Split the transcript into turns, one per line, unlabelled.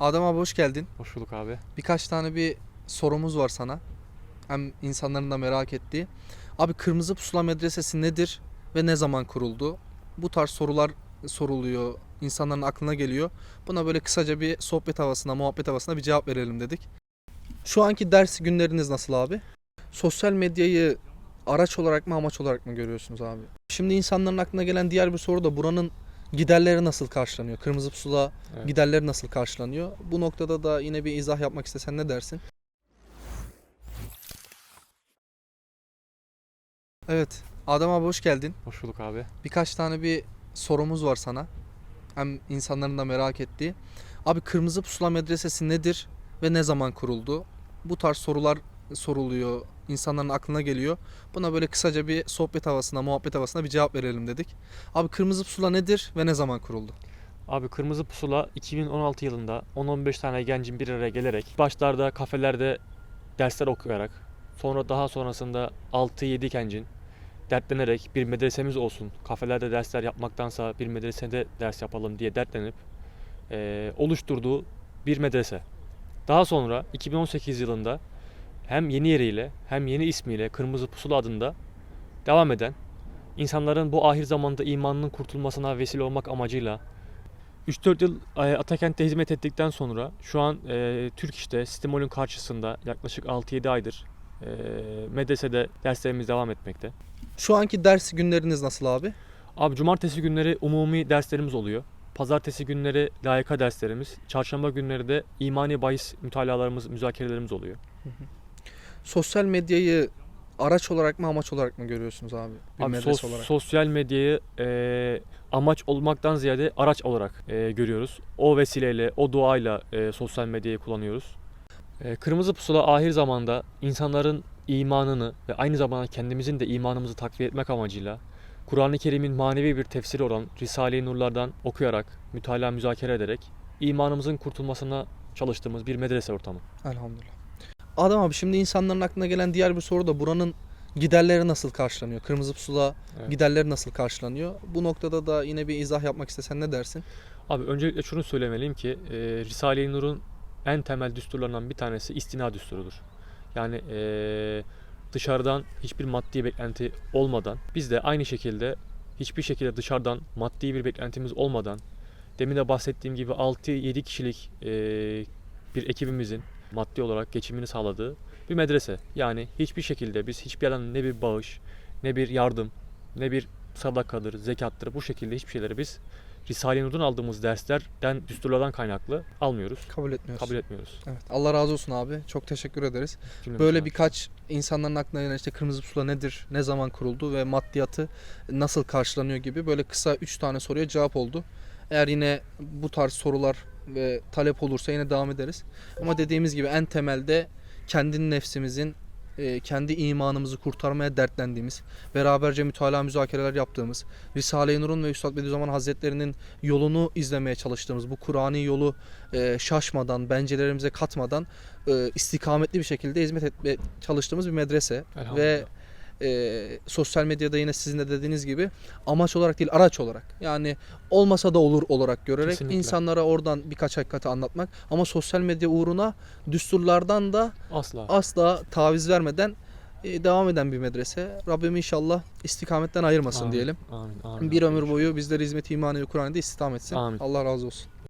Adem abi hoş geldin.
Hoş bulduk abi.
Birkaç tane bir sorumuz var sana. Hem insanların da merak ettiği. Abi Kırmızı Pusula Medresesi nedir ve ne zaman kuruldu? Bu tarz sorular soruluyor. insanların aklına geliyor. Buna böyle kısaca bir sohbet havasına, muhabbet havasına bir cevap verelim dedik. Şu anki ders günleriniz nasıl abi? Sosyal medyayı araç olarak mı amaç olarak mı görüyorsunuz abi? Şimdi insanların aklına gelen diğer bir soru da buranın giderleri nasıl karşılanıyor? Kırmızı Pusula
Evet.
giderleri nasıl karşılanıyor? Bu noktada da yine bir izah yapmak istesen ne dersin? Evet. Adem abi hoş geldin.
Hoş bulduk abi.
Birkaç tane bir sorumuz var sana. Hem insanların da merak ettiği. Abi Kırmızı Pusula Medresesi nedir ve ne zaman kuruldu? Bu tarz sorular soruluyor. insanların aklına geliyor. Buna böyle kısaca bir sohbet havasına, muhabbet havasına bir cevap verelim dedik. Abi Kırmızı Pusula nedir ve ne zaman kuruldu?
Abi Kırmızı Pusula 2016 yılında 10-15 tane gencin bir araya gelerek başlarda kafelerde dersler okuyarak sonra daha sonrasında 6-7 gencin dertlenerek bir medresemiz olsun, kafelerde dersler yapmaktansa bir medresede ders yapalım diye dertlenip eee, oluşturduğu bir medrese. Daha sonra 2018 yılında hem yeni yeriyle hem yeni ismiyle Kırmızı Pusula adında devam eden insanların bu ahir zamanda imanının kurtulmasına vesile olmak amacıyla 3-4 yıl e, Atakent'te hizmet ettikten sonra şu an e, Türk İş'te Stimol'ün karşısında yaklaşık 6-7 aydır e, medresede derslerimiz devam etmekte.
Şu anki ders günleriniz nasıl abi?
Abi cumartesi günleri umumi derslerimiz oluyor. Pazartesi günleri layıka derslerimiz, çarşamba günleri de imani bahis mütalalarımız, müzakerelerimiz oluyor.
Sosyal medyayı araç olarak mı amaç olarak mı görüyorsunuz abi? Bir
Abi sos-
olarak.
sosyal medyayı e, amaç olmaktan ziyade araç olarak e, görüyoruz. O vesileyle, o duayla e, sosyal medyayı kullanıyoruz. E, Kırmızı Pusula ahir zamanda insanların imanını ve aynı zamanda kendimizin de imanımızı takviye etmek amacıyla Kur'an-ı Kerim'in manevi bir tefsiri olan Risale-i Nurlardan okuyarak, mütalaa müzakere ederek imanımızın kurtulmasına çalıştığımız bir medrese ortamı.
Elhamdülillah. Adam abi şimdi insanların aklına gelen diğer bir soru da buranın giderleri nasıl karşılanıyor? Kırmızı Pusula
Evet.
giderleri nasıl karşılanıyor? Bu noktada da yine bir izah yapmak istesen ne dersin?
Abi öncelikle şunu söylemeliyim ki e, Risale-i Nur'un en temel düsturlarından bir tanesi istina düsturudur. Yani e, dışarıdan hiçbir maddi beklenti olmadan biz de aynı şekilde hiçbir şekilde dışarıdan maddi bir beklentimiz olmadan demin de bahsettiğim gibi 6-7 kişilik e, bir ekibimizin maddi olarak geçimini sağladığı bir medrese. Yani hiçbir şekilde biz hiçbir yerden ne bir bağış, ne bir yardım, ne bir sadakadır, zekattır bu şekilde hiçbir şeyleri biz Risale-i Nur'dan aldığımız derslerden, düsturlardan kaynaklı almıyoruz,
Kabul etmiyorsun.
kabul etmiyoruz.
Evet. Allah razı olsun abi. Çok teşekkür ederiz.
Cümlemiz
Böyle birkaç insanların aklına gelen işte Kırmızı Pusula nedir, ne zaman kuruldu ve maddiyatı nasıl karşılanıyor gibi böyle kısa 3 tane soruya cevap oldu. Eğer yine bu tarz sorular ve talep olursa yine devam ederiz. Ama dediğimiz gibi en temelde kendi nefsimizin e, kendi imanımızı kurtarmaya dertlendiğimiz, beraberce mütalaa müzakereler yaptığımız, Risale-i Nur'un ve Üstad Bediüzzaman Hazretlerinin yolunu izlemeye çalıştığımız, bu Kur'ani yolu e, şaşmadan, bencelerimize katmadan e, istikametli bir şekilde hizmet etmeye çalıştığımız bir medrese ve e, sosyal medyada yine sizin de dediğiniz gibi amaç olarak değil araç olarak yani olmasa da olur olarak görerek
Kesinlikle.
insanlara oradan birkaç hakikati anlatmak ama sosyal medya uğruna düsturlardan da
Asla.
asla taviz vermeden e, devam eden bir medrese. Rabbim inşallah istikametten ayırmasın
Amin,
diyelim.
Amin. amin
Bir
abi.
ömür boyu bizleri hizmet-i imanevi Kur'an'da istihdam etsin.
Amin.
Allah razı olsun.